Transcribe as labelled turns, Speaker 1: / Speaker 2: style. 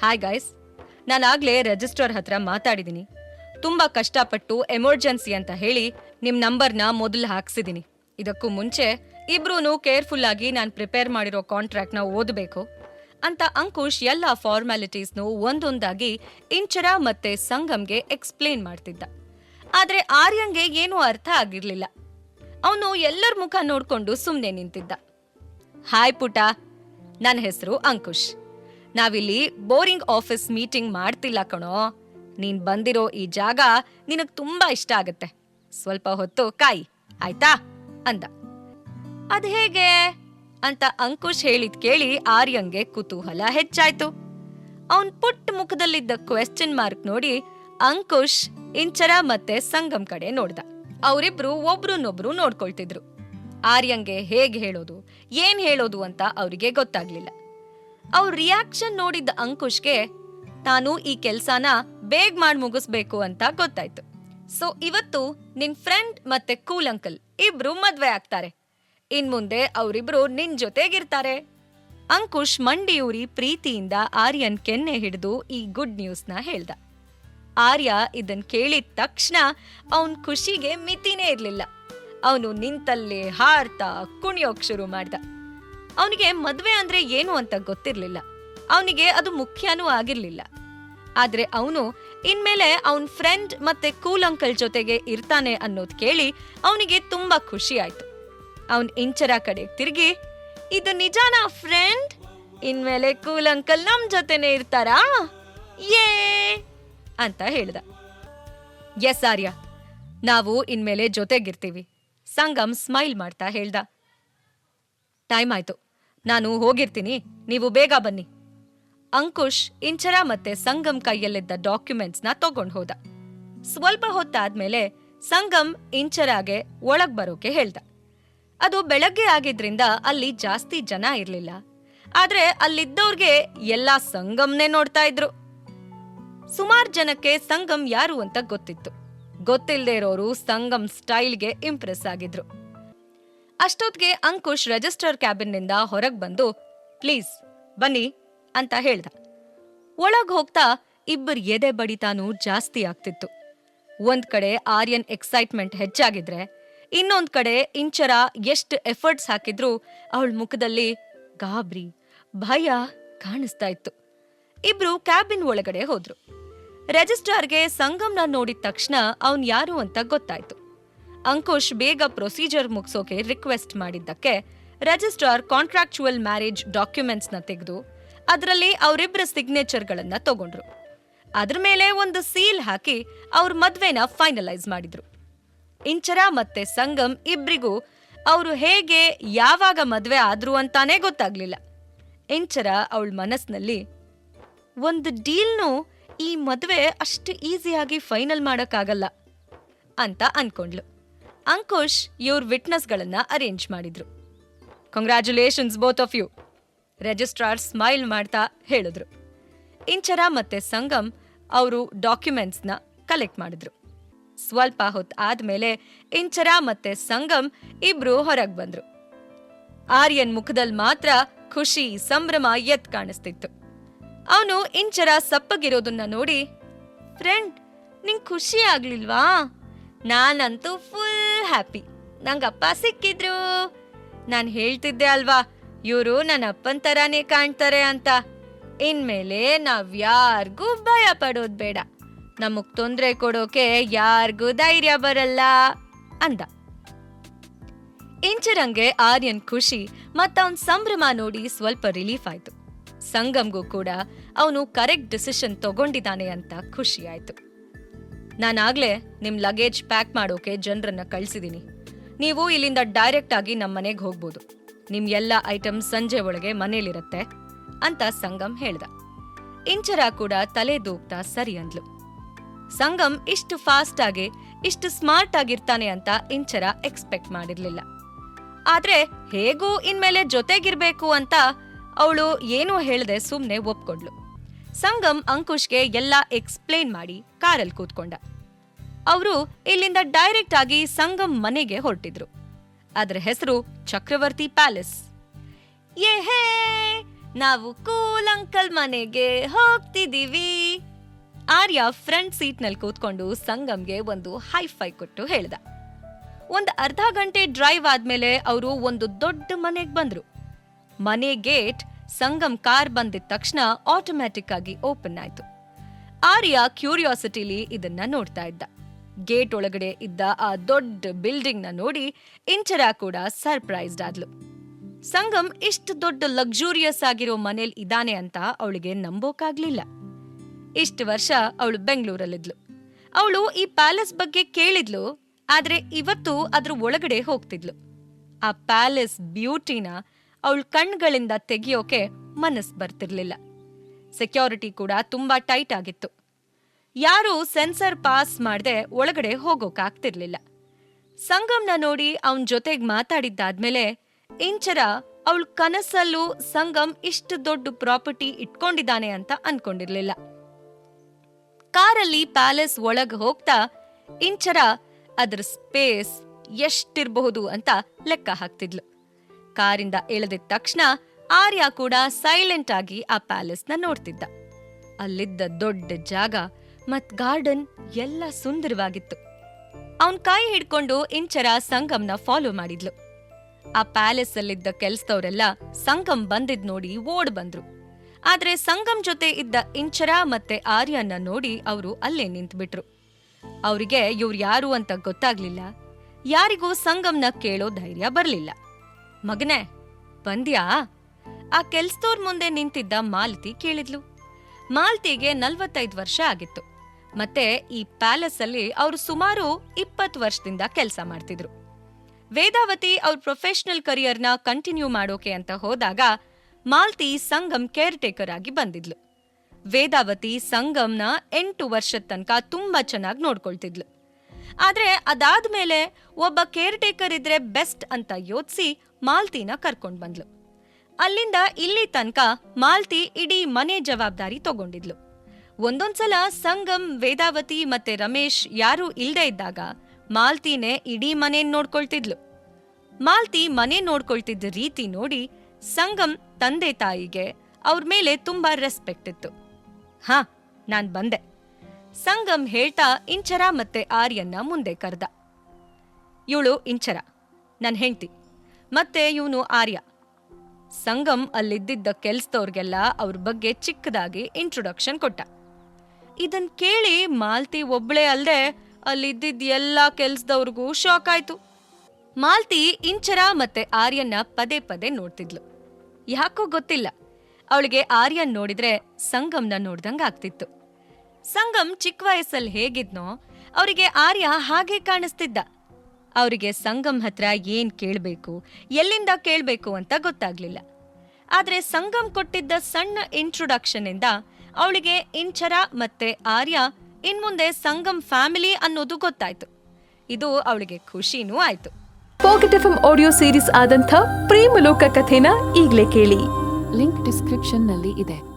Speaker 1: Hi guys ನಾನಾಗಲೇ register ಹತ್ರ ಮಾತಾಡಿದ್ದೀನಿ ತುಂಬಾ ಕಷ್ಟಪಟ್ಟು ಎಮರ್ಜೆನ್ಸಿ ಅಂತ ಹೇಳಿ ನಿಮ್ಮ ನಂಬರ್ನ ಮೊದಲು ಹಾಕ್ಸಿದ್ದೀನಿ ಇದಕ್ಕೂ ಮುಂಚೆ ಇಬ್ರು ಕೇರ್ಫುಲ್ ಆಗಿ ನಾನು ಪ್ರಿಪೇರ್ ಮಾಡಿರೋ ಕಾಂಟ್ರಾಕ್ಟ್ನ ಓದಬೇಕು ಅಂತ ಅಂಕುಶ್ ಎಲ್ಲ ಫಾರ್ಮ್ಯಾಲಿಟೀಸ್ನು ಒಂದೊಂದಾಗಿ ಇಂಚರ ಮತ್ತೆ ಸಂಗಮ್ಗೆ ಎಕ್ಸ್ಪ್ಲೇನ್ ಮಾಡ್ತಿದ್ದ. ಆದ್ರೆ ಆರ್ಯಂಗೆ ಏನೂ ಅರ್ಥ ಆಗಿರ್ಲಿಲ್ಲ. ಅವನು ಎಲ್ಲರ ಮುಖ ನೋಡ್ಕೊಂಡು ಸುಮ್ಮನೆ ನಿಂತಿದ್ದ. ಹಾಯ್ ಪುಟ. ನನ್ನ ಹೆಸರು ಅಂಕುಶ್. ನಾವಿಲ್ಲಿ ಬೋರಿಂಗ್ ಆಫೀಸ್ ಮೀಟಿಂಗ್ ಮಾಡ್ತಿಲ್ಲ ಕಣೋ. ನೀನ್ ಬಂದಿರೋ ಈ ಜಾಗ ನಿನಗ್ ತುಂಬಾ ಇಷ್ಟ ಆಗತ್ತೆ. ಸ್ವಲ್ಪ ಹೊತ್ತು ಕಾಯಿ, ಆಯ್ತಾ? ಅಂದ. ಅದ್ ಹೇಗೆ? ಅಂತ ಅಂಕುಶ್ ಹೇಳಿದ್ ಕೇಳಿ ಆರ್ಯಂಗೆ ಕುತೂಹಲ ಹೆಚ್ಚಾಯ್ತು. ಅವನ್ ಪುಟ್ಟ ಮುಖದಲ್ಲಿದ್ದ ಕ್ವೆಶ್ಚನ್ ಮಾರ್ಕ್ ನೋಡಿ ಅಂಕುಶ್ ಇಂಚರ ಮತ್ತೆ ಸಂಗಮ್ ಕಡೆ ನೋಡ್ದ. ಅವರಿಬ್ರು ಒಬ್ರನ್ನೊಬ್ರು ನೋಡ್ಕೊಳ್ತಿದ್ರು. ಆರ್ಯಂಗೆ ಹೇಗ್ ಹೇಳೋದು, ಏನ್ ಹೇಳೋದು ಅಂತ ಅವರಿಗೆ ಗೊತ್ತಾಗ್ಲಿಲ್ಲ. ಅವ್ರ ರಿಯಾಕ್ಷನ್ ನೋಡಿದ್ದ ಅಂಕುಶ್ಗೆ ತಾನು ಈ ಕೆಲಸನ ಬೇಗ ಮಾಡಿ ಮುಗಿಸ್ಬೇಕು ಅಂತ ಗೊತ್ತಾಯ್ತು. ಸೊ ಇವತ್ತು ನಿನ್ ಫ್ರೆಂಡ್ ಮತ್ತೆ ಕೂಲ್ ಅಂಕಲ್ ಇಬ್ರು ಮದ್ವೆ ಆಗ್ತಾರೆ. ಇನ್ ಮುಂದೆ ಅವರಿಬ್ರು ನಿನ್ ಜೊತೆಗಿರ್ತಾರೆ. ಅಂಕುಶ್ ಮಂಡಿಯೂರಿ ಪ್ರೀತಿಯಿಂದ ಆರ್ಯನ್ ಕೆನ್ನೆ ಹಿಡಿದು ಈ ಗುಡ್ ನ್ಯೂಸ್ನ ಹೇಳ್ದ. ಆರ್ಯ ಇದನ್ ಕೇಳಿದ ತಕ್ಷಣ ಅವನ್ ಖುಷಿಗೆ ಮಿತಿನೇ ಇರ್ಲಿಲ್ಲ. ಅವನು ನಿಂತಲ್ಲೇ ಹಾರ್ತಾ ಕುಣಿಯೋಕ್ ಶುರು ಮಾಡ್ದ. ಅವನಿಗೆ ಮದುವೆ ಅಂದ್ರೆ ಏನು ಅಂತ ಗೊತ್ತಿರ್ಲಿಲ್ಲ. ಅವನಿಗೆ ಅದು ಮುಖ್ಯನೂ ಆಗಿರ್ಲಿಲ್ಲ. ಆದ್ರೆ ಅವನು ಇನ್ಮೇಲೆ ಅವನ್ ಫ್ರೆಂಡ್ ಮತ್ತೆ ಕೂಲ್ ಅಂಕಲ್ ಜೊತೆಗೆ ಇರ್ತಾನೆ ಅನ್ನೋದ್ ಕೇಳಿ ಅವನಿಗೆ ತುಂಬಾ ಖುಷಿ ಆಯ್ತು. ಅವನ್ ಇಂಚರ ಕಡೆ ತಿರುಗಿ, ಇದು ನಿಜಾನಾ ಫ್ರೆಂಡ್ ಇನ್ಮೇಲೆ ಕೂಲ್ ಅಂಕಲ್ ನಮ್ ಜೊತೆನೆ ಇರ್ತಾರಾ? ಏ ಅಂತ ಹೇಳ್ದ. ಎಸ್ ಆರ್ಯ. ನಾವು ಇನ್ಮೇಲೆ ಜೊತೆಗಿರ್ತೀವಿ. ಸಂಗಮ್ ಸ್ಮೈಲ್ ಮಾಡ್ತಾ ಹೇಳ್ದ. ಟೈಮ್ ಆಯ್ತು. ನಾನು ಹೋಗಿರ್ತೀನಿ, ನೀವು ಬೇಗ ಬನ್ನಿ. ಅಂಕುಶ್ ಇಂಚರ ಮತ್ತೆ ಸಂಗಮ್ ಕೈಯಲ್ಲಿದ್ದ ಡಾಕ್ಯುಮೆಂಟ್ಸ್ನ ತಗೊಂಡು ಹೋದ. ಸ್ವಲ್ಪ ಹೊತ್ತಾದ್ಮೇಲೆ ಸಂಗಮ್ ಇಂಚರಾಗೆ ಒಳಗ್ ಬರೋಕೆ ಹೇಳ್ದ. ಅದು ಬೆಳಗ್ಗೆ ಆಗಿದ್ರಿಂದ ಅಲ್ಲಿ ಜಾಸ್ತಿ ಜನ ಇರ್ಲಿಲ್ಲ. ಆದ್ರೆ ಅಲ್ಲಿದ್ದವ್ರಿಗೆ ಎಲ್ಲಾ ಸಂಗಮ್ನೇ ನೋಡ್ತಾ ಇದ್ರು. ಸುಮಾರ್ ಜನಕ್ಕೆ ಸಂಗಮ್ ಯಾರು ಅಂತ ಗೊತ್ತಿತ್ತು. ಗೊತ್ತಿಲ್ಲದೆ ಇರೋರು ಸಂಗಮ್ ಸ್ಟೈಲ್ಗೆ ಇಂಪ್ರೆಸ್ ಆಗಿದ್ರು. ಅಷ್ಟೊತ್ಗೆ ಅಂಕುಶ್ ರಿಜಿಸ್ಟರ್ ಕ್ಯಾಬಿನ್ನಿಂದ ಹೊರಗ್ ಬಂದು, ಪ್ಲೀಸ್, ಬನ್ನಿ, ಅಂತ ಹೇಳ್ದ. ಒಳಗ್ ಹೋಗ್ತಾ ಇಬ್ಬರ್ ಎದೆ ಬಡಿತಾನೂ ಜಾಸ್ತಿ ಆಗ್ತಿತ್ತು. ಒಂದ್ ಕಡೆ ಆರ್ಯನ್ ಎಕ್ಸೈಟ್ಮೆಂಟ್ ಹೆಚ್ಚಾಗಿದ್ರೆ, ಇನ್ನೊಂದ್ ಕಡೆ ಇಂಚರ ಎಷ್ಟ್ ಎಫರ್ಟ್ಸ್ ಹಾಕಿದ್ರು ಅವಳ ಮುಖದಲ್ಲಿ ಗಾಬ್ರಿ, ಭಯ ಕಾಣಿಸ್ತಾ ಇತ್ತು. ಇಬ್ರು ಕ್ಯಾಬಿನ್ ಒಳಗಡೆ ಹೋದ್ರು. ರಿಜಿಸ್ಟ್ರಾರ್ಗೆ ಸಂಗಮ್ನ ನೋಡಿದ ತಕ್ಷಣ ಅವನ್ ಯಾರು ಅಂತ ಗೊತ್ತಾಯ್ತು. ಅಂಕುಶ್ ಬೇಗ ಪ್ರೊಸೀಜರ್ ಮುಗಿಸೋಕೆ ರಿಕ್ವೆಸ್ಟ್ ಮಾಡಿದ್ದಕ್ಕೆ ರಿಜಿಸ್ಟ್ರಾರ್ ಕಾಂಟ್ರಾಕ್ಚುವಲ್ ಮ್ಯಾರೇಜ್ ಡಾಕ್ಯುಮೆಂಟ್ಸ್ನ ತೆಗೆದು ಅದರಲ್ಲಿ ಅವರಿಬ್ಬರ ಸಿಗ್ನೇಚರ್ಗಳನ್ನ ತಗೊಂಡ್ರು. ಅದ್ರ ಮೇಲೆ ಒಂದು ಸೀಲ್ ಹಾಕಿ ಅವ್ರ ಮದ್ವೆನ ಫೈನಲೈಸ್ ಮಾಡಿದ್ರು. ಇಂಚರ ಮತ್ತೆ ಸಂಗಮ್ ಇಬ್ರಿಗೂ ಅವರು ಹೇಗೆ, ಯಾವಾಗ ಮದ್ವೆ ಆದ್ರು ಅಂತಾನೇ ಗೊತ್ತಾಗ್ಲಿಲ್ಲ. ಇಂಚರ ಅವಳ ಮನಸ್ನಲ್ಲಿ, ಒಂದು ಡೀಲ್ನು ಈ ಮದ್ವೆ ಅಷ್ಟು ಈಸಿಯಾಗಿ ಫೈನಲ್ ಮಾಡೋಕ್ಕಾಗಲ್ಲ ಅಂತ ಅನ್ಕೊಂಡ್ಲು ಅಂಕುಶ್ ಇವ್ರ ವಿಟ್ನೆಸ್ಗಳನ್ನ ಅರೇಂಜ್ ಮಾಡಿದ್ರು. Congratulations both of you registrar smile ಮಾಡ್ತಾ ಹೇಳಿದ್ರು. ಇಂಚರ ಮತ್ತೆ ಸಂಗಮ್ ಅವರು ಡಾಕ್ಯುಮೆಂಟ್ಸ್ನ ಕಲೆಕ್ಟ್ ಮಾಡಿದ್ರು. ಸ್ವಲ್ಪ ಹೊತ್ತು ಆದ್ಮೇಲೆ ಇಂಚರ ಮತ್ತೆ ಸಂಗಮ್ ಇಬ್ರು ಹೊರಗ್ ಬಂದ್ರು. ಆರ್ಯನ್ ಮುಖದಲ್ಲಿ ಮಾತ್ರ ಖುಷಿ, ಸಂಭ್ರಮ ಎತ್ ಕಾಣಿಸ್ತಿತ್ತು. ಅವನು ಇಂಚರ ಸಪ್ಪಗಿರೋದನ್ನ ನೋಡಿ ಫ್ರೆಂಡ್ ನಿಂಗ್ ಖುಷಿ ಆಗ್ಲಿಲ್ವಾ? ನಾನಂತೂ ಫುಲ್ ಹ್ಯಾಪಿ ನಂಗಪ್ಪ ಸಿಕ್ಕಿದ್ರು. ನಾನ್ ಹೇಳ್ತಿದ್ದೆ ಅಲ್ವಾ, ಇವರು ನನ್ನ ಅಪ್ಪನ ತರಾನೇ ಕಾಣ್ತಾರೆ ಅಂತ. ಇನ್ಮೇಲೆ ನಾವ್ ಯಾರ್ಗೂ ಭಯ ಪಡೋದ್ ಬೇಡ. ನಮಗ್ ತೊಂದ್ರೆ ಕೊಡೋಕೆ ಯಾರ್ಗೂ ಧೈರ್ಯ ಬರಲ್ಲ ಅಂದ. ಇಂಚರಂಗೆ ಆರ್ಯನ್ ಖುಷಿ ಮತ್ತ ಅವನ್ ಸಂಭ್ರಮ ನೋಡಿ ಸ್ವಲ್ಪ ರಿಲೀಫ್ ಆಯ್ತು. ಸಂಗಮ್ಗೂ ಕೂಡ ಅವನು ಕರೆಕ್ಟ್ ಡಿಸಿಷನ್ ತಗೊಂಡಿದ್ದಾನೆ ಅಂತ ಖುಷಿ ಆಯ್ತು. ನಾನಾಗ್ಲೇ ನಿಮ್ ಲಗೇಜ್ ಪ್ಯಾಕ್ ಮಾಡೋಕೆ ಜನರನ್ನ ಕಳ್ಸಿದೀನಿ. ನೀವು ಇಲ್ಲಿಂದ ಡೈರೆಕ್ಟ್ ಆಗಿ ನಮ್ಮ ಮನೆಗೆ ಹೋಗ್ಬೋದು. ನಿಮ್ ಎಲ್ಲ ಐಟಮ್ ಸಂಜೆ ಒಳಗೆ ಮನೇಲಿರತ್ತೆ ಅಂತ ಸಂಗಮ್ ಹೇಳ್ದ. ಇಂಚರ ಕೂಡ ತಲೆ ದೂಗ್ತಾ ಸರಿ ಅಂದ್ಲು. ಸಂಗಮ್ ಇಷ್ಟು ಫಾಸ್ಟ್ ಆಗಿ, ಇಷ್ಟು ಸ್ಮಾರ್ಟ್ ಆಗಿರ್ತಾನೆ ಅಂತ ಇಂಚರ ಎಕ್ಸ್ಪೆಕ್ಟ್ ಮಾಡಿರ್ಲಿಲ್ಲ. ಆದ್ರೆ ಹೇಗೂ ಇನ್ಮೇಲೆ ಜೊತೆಗಿರ್ಬೇಕು ಅಂತ ಅವಳು ಏನೂ ಹೇಳದೆ ಸುಮ್ನೆ ಒಪ್ಕೊಂಡ್ಲು ಸಂಗಮ್ ಅಂಕುಶ್ಗೆ ಎಲ್ಲ ಎಕ್ಸ್ಪ್ಲೇನ್ ಮಾಡಿ ಕಾರಲ್ಲಿ ಕೂತ್ಕೊಂಡ. ಅವರು ಇಲ್ಲಿಂದ ಡೈರೆಕ್ಟ್ ಆಗಿ ಸಂಗಮ್ ಮನೆಗೆ ಹೊರಟಿದ್ರು. ಅದ್ರ ಹೆಸರು ಚಕ್ರವರ್ತಿ ಪ್ಯಾಲೇಸ್. ಏ ಹೇ ನಾವು ಕೂಲ್ ಅಂಕಲ್ ಮನೆಗೆ ಹೋಗ್ತಿದೀವಿ. ಆರ್ಯ ಫ್ರಂಟ್ ಸೀಟ್ನಲ್ಲಿ ಕೂತ್ಕೊಂಡು ಸಂಗಮ್ಗೆ ಒಂದು ಹೈಫೈ ಕೊಟ್ಟು ಹೇಳ್ದ. ಒಂದು ಅರ್ಧ ಗಂಟೆ ಡ್ರೈವ್ ಆದ್ಮೇಲೆ ಅವರು ಒಂದು ದೊಡ್ಡ ಮನೆಗೆ ಬಂದ್ರು. ಮನೆ ಗೇಟ್ ಸಂಗಮ್ ಕಾರ್ ಬಂದಿದ ತಕ್ಷಣ ಆಟೋಮ್ಯಾಟಿಕ್ ಆಗಿ ಓಪನ್ ಆಯ್ತು. ಆರ್ಯ ಕ್ಯೂರಿಯಾಸಿಟಿಲಿ ಇದನ್ನ ನೋಡ್ತಾ ಇದ್ದ. ಗೇಟ್ ಒಳಗಡೆ ಇದ್ದ ಆ ದೊಡ್ಡ ಬಿಲ್ಡಿಂಗ್ನ ನೋಡಿ ಇಂಚರಾ ಕೂಡ ಸರ್ಪ್ರೈಸ್ಡ್ ಆದ್ಲು. ಸಂಗಮ್ ಇಷ್ಟು ದೊಡ್ಡ ಲಕ್ಸುರಿಯಸ್ ಆಗಿರೋ ಮನೇಲಿ ಇದಾನೆ ಅಂತ ಅವಳಿಗೆ ನಂಬೋಕಾಗ್ಲಿಲ್ಲ. ಇಷ್ಟು ವರ್ಷ ಅವಳು ಬೆಂಗಳೂರಲ್ಲಿದ್ಲು. ಅವಳು ಈ ಪ್ಯಾಲೇಸ್ ಬಗ್ಗೆ ಕೇಳಿದ್ಲು, ಆದ್ರೆ ಇವತ್ತು ಅದ್ರ ಒಳಗಡೆ ಹೋಗ್ತಿದ್ಲು. ಆ ಪ್ಯಾಲೇಸ್ ಬ್ಯೂಟಿನ ಅವಳ ಕಣ್ಗಳಿಂದ ತೆಗಿಯೋಕೆ ಮನಸ್ ಬರ್ತಿರ್ಲಿಲ್ಲ. ಸೆಕ್ಯೂರಿಟಿ ಕೂಡ ತುಂಬಾ ಟೈಟ್ ಆಗಿತ್ತು. ಯಾರೂ ಸೆನ್ಸರ್ ಪಾಸ್ ಮಾಡದೆ ಒಳಗಡೆ ಹೋಗೋಕಾಗ್ತಿರ್ಲಿಲ್ಲ ಸಂಗಮ್ನ ನೋಡಿ ಅವನ್ ಜೊತೆಗ್ ಮಾತಾಡಿದ್ದಾದ್ಮೇಲೆ ಇಂಚರ ಅವಳ ಕನಸಲ್ಲೂ ಸಂಗಮ್ ಇಷ್ಟು ದೊಡ್ಡ ಪ್ರಾಪರ್ಟಿ ಇಟ್ಕೊಂಡಿದ್ದಾನೆ ಅಂತ ಅನ್ಕೊಂಡಿರ್ಲಿಲ್ಲ. ಕಾರಲ್ಲಿ ಪ್ಯಾಲೇಸ್ ಒಳಗ್ ಹೋಗ್ತಾ ಇಂಚರ ಅದ್ರ ಸ್ಪೇಸ್ ಎಷ್ಟಿರಬಹುದು ಅಂತ ಲೆಕ್ಕ ಹಾಕ್ತಿದ್ಲು. ಕಾರಿಂದ ಇಳಿದಿದ ತಕ್ಷಣ ಆರ್ಯ ಕೂಡ ಸೈಲೆಂಟ್ ಆಗಿ ಆ ಪ್ಯಾಲೇಸ್ನ ನೋಡ್ತಿದ್ದ. ಅಲ್ಲಿದ್ದ ದೊಡ್ಡ ಜಾಗ ಮತ್ ಗಾರ್ಡನ್ ಎಲ್ಲ ಸುಂದರವಾಗಿತ್ತು. ಅವನ್ ಕೈ ಹಿಡ್ಕೊಂಡು ಇಂಚರ ಸಂಗಮ್ನ ಫಾಲೋ ಮಾಡಿದ್ಲು. ಆ ಪ್ಯಾಲೇಸ್ ಅಲ್ಲಿದ್ದ ಕೆಲ್ಸದವರೆಲ್ಲ ಸಂಗಮ್ ಬಂದಿದ್ ನೋಡಿ ಓಡ್ ಬಂದ್ರು. ಆದ್ರೆ ಸಂಗಮ್ ಜೊತೆ ಇದ್ದ ಇಂಚರ ಮತ್ತೆ ಆರ್ಯನ್ನ ನೋಡಿ ಅವರು ಅಲ್ಲೇ ನಿಂತ್ಬಿಟ್ರು. ಅವರಿಗೆ ಇವ್ರು ಯಾರು ಅಂತ ಗೊತ್ತಾಗ್ಲಿಲ್ಲ. ಯಾರಿಗೂ ಸಂಗಮ್ನ ಕೇಳೋ ಧೈರ್ಯ ಬರ್ಲಿಲ್ಲ. ಮಗನೇ, ಬಂದ್ಯಾ? ಆ ಕೆಲ್ಸದೋರ್ ಮುಂದೆ ನಿಂತಿದ್ದ ಮಾಲತಿ ಕೇಳಿದ್ಲು. ಮಾಲ್ತಿಗೆ ನಲ್ವತ್ತೈದು ವರ್ಷ ಆಗಿತ್ತು. ಮತ್ತೆ ಈ ಪ್ಯಾಲೇಸ್ ಅಲ್ಲಿ ಅವರು ಸುಮಾರು ಇಪ್ಪತ್ತು ವರ್ಷದಿಂದ ಕೆಲಸ ಮಾಡ್ತಿದ್ರು. ವೇದಾವತಿ ಅವ್ರ ಪ್ರೊಫೆಷನಲ್ ಕರಿಯರ್ನ ಕಂಟಿನ್ಯೂ ಮಾಡೋಕೆ ಅಂತ ಹೋದಾಗ ಮಾಲ್ತಿ ಸಂಗಮ್ ಕೇರ್ ಟೇಕರ್ ಆಗಿ ಬಂದಿದ್ಲು. ವೇದಾವತಿ ಸಂಗಮ್ನ ಎಂಟು ವರ್ಷದ ತನಕ ತುಂಬಾ ಚೆನ್ನಾಗಿ ನೋಡ್ಕೊಳ್ತಿದ್ಲು. ಆದ್ರೆ ಅದಾದ್ಮೇಲೆ ಒಬ್ಬ ಕೇರ್ ಟೇಕರ್ ಇದ್ರೆ ಬೆಸ್ಟ್ ಅಂತ ಯೋಚಿಸಿ ಮಾಲ್ತಿನ ಕರ್ಕೊಂಡ್ ಬಂದ್ಲು. ಅಲ್ಲಿಂದ ಇಲ್ಲಿ ತನಕ ಮಾಲ್ತಿ ಇಡೀ ಮನೆ ಜವಾಬ್ದಾರಿ ತಗೊಂಡಿದ್ಲು. ಒಂದೊಂದ್ಸಲ ಸಂಗಮ್ ವೇದಾವತಿ ಮತ್ತೆ ರಮೇಶ್ ಯಾರೂ ಇಲ್ದೇ ಇದ್ದಾಗ ಮಾಲ್ತಿನೇ ಇಡೀ ಮನೆ ನೋಡ್ಕೊಳ್ತಿದ್ಲು. ಮಾಲ್ತಿ ಮನೆ ನೋಡ್ಕೊಳ್ತಿದ್ದ ರೀತಿ ನೋಡಿ ಸಂಗಮ್ ತಂದೆ ತಾಯಿಗೆ ಅವ್ರ ಮೇಲೆ ತುಂಬಾ ರೆಸ್ಪೆಕ್ಟ್ ಇತ್ತು. ಹಾ, ನಾನ್ ಬಂದೆ. ಸಂಗಮ್ ಹೇಳ್ತಾ ಇಂಚರ ಮತ್ತೆ ಆರ್ಯನ್ನ ಮುಂದೆ ಕರೆದ. ಇವಳು ಇಂಚರ, ನನ್ ಹೆಂಡ್ತಿ. ಮತ್ತೆ ಇವನು ಆರ್ಯ. ಸಂಗಮ್ ಅಲ್ಲಿದ್ದಿದ್ದ ಕೆಲ್ಸದವ್ರಿಗೆಲ್ಲ ಅವ್ರ ಬಗ್ಗೆ ಚಿಕ್ಕದಾಗಿ ಇಂಟ್ರೊಡಕ್ಷನ್ ಕೊಟ್ಟ. ಇದನ್ ಕೇಳಿ ಮಾಲ್ತಿ ಒಬ್ಳೇ ಅಲ್ದೆ ಅಲ್ಲಿದ್ದಿದ್ದ ಎಲ್ಲಾ ಕೆಲ್ಸದವ್ರಿಗೂ ಶಾಕ್ ಆಯ್ತು. ಮಾಲ್ತಿ, ಇಂಚರ ಮತ್ತೆ ಆರ್ಯನ್ನ ಪದೇ ಪದೇ ನೋಡ್ತಿದ್ಲು. ಯಾಕೋ ಗೊತ್ತಿಲ್ಲ. ಅವಳಿಗೆ ಆರ್ಯನ್ ನೋಡಿದ್ರೆ ಸಂಗಮ್ನ ನೋಡ್ದಂಗ ಆಗ್ತಿತ್ತು. ಸಂಗಮ್ ಚಿಕ್ಕ ವಯಸ್ಸಲ್ಲಿ ಹೇಗಿದ್ನೋ ಅವರಿಗೆ ಆರ್ಯ ಹಾಗೆ ಕಾಣಿಸ್ತಿದ್ದ. ಅವರಿಗೆ ಸಂಗಮ್ ಹತ್ರ ಏನ್ ಕೇಳ್ಬೇಕು ಎಲ್ಲಿಂದ ಕೇಳ್ಬೇಕು ಅಂತ ಗೊತ್ತಾಗ್ಲಿಲ್ಲ. ಆದ್ರೆ ಸಂಗಮ್ ಕೊಟ್ಟಿದ್ದ ಸಣ್ಣ ಇಂಟ್ರೊಡಕ್ಷನ್ ಇಂದ ಅವಳಿಗೆ ಇಂಚರ ಮತ್ತೆ ಆರ್ಯ ಇನ್ಮುಂದೆ ಸಂಗಮ್ ಫ್ಯಾಮಿಲಿ ಅನ್ನೋದು ಗೊತ್ತಾಯ್ತು. ಇದು ಅವಳಿಗೆ ಖುಷಿನೂ ಆಯ್ತು.
Speaker 2: ಪಾಕೆಟ್ ಎಫ್ ಆಡಿಯೋ ಸೀರೀಸ್ ಆದಂಥ ಪ್ರೇಮಲೋಕ ಕಥೆನ ಈಗಲೇ ಕೇಳಿ.
Speaker 3: ಲಿಂಕ್ ಡಿಸ್ಕ್ರಿಪ್ಷನ್ನಲ್ಲಿ ಇದೆ.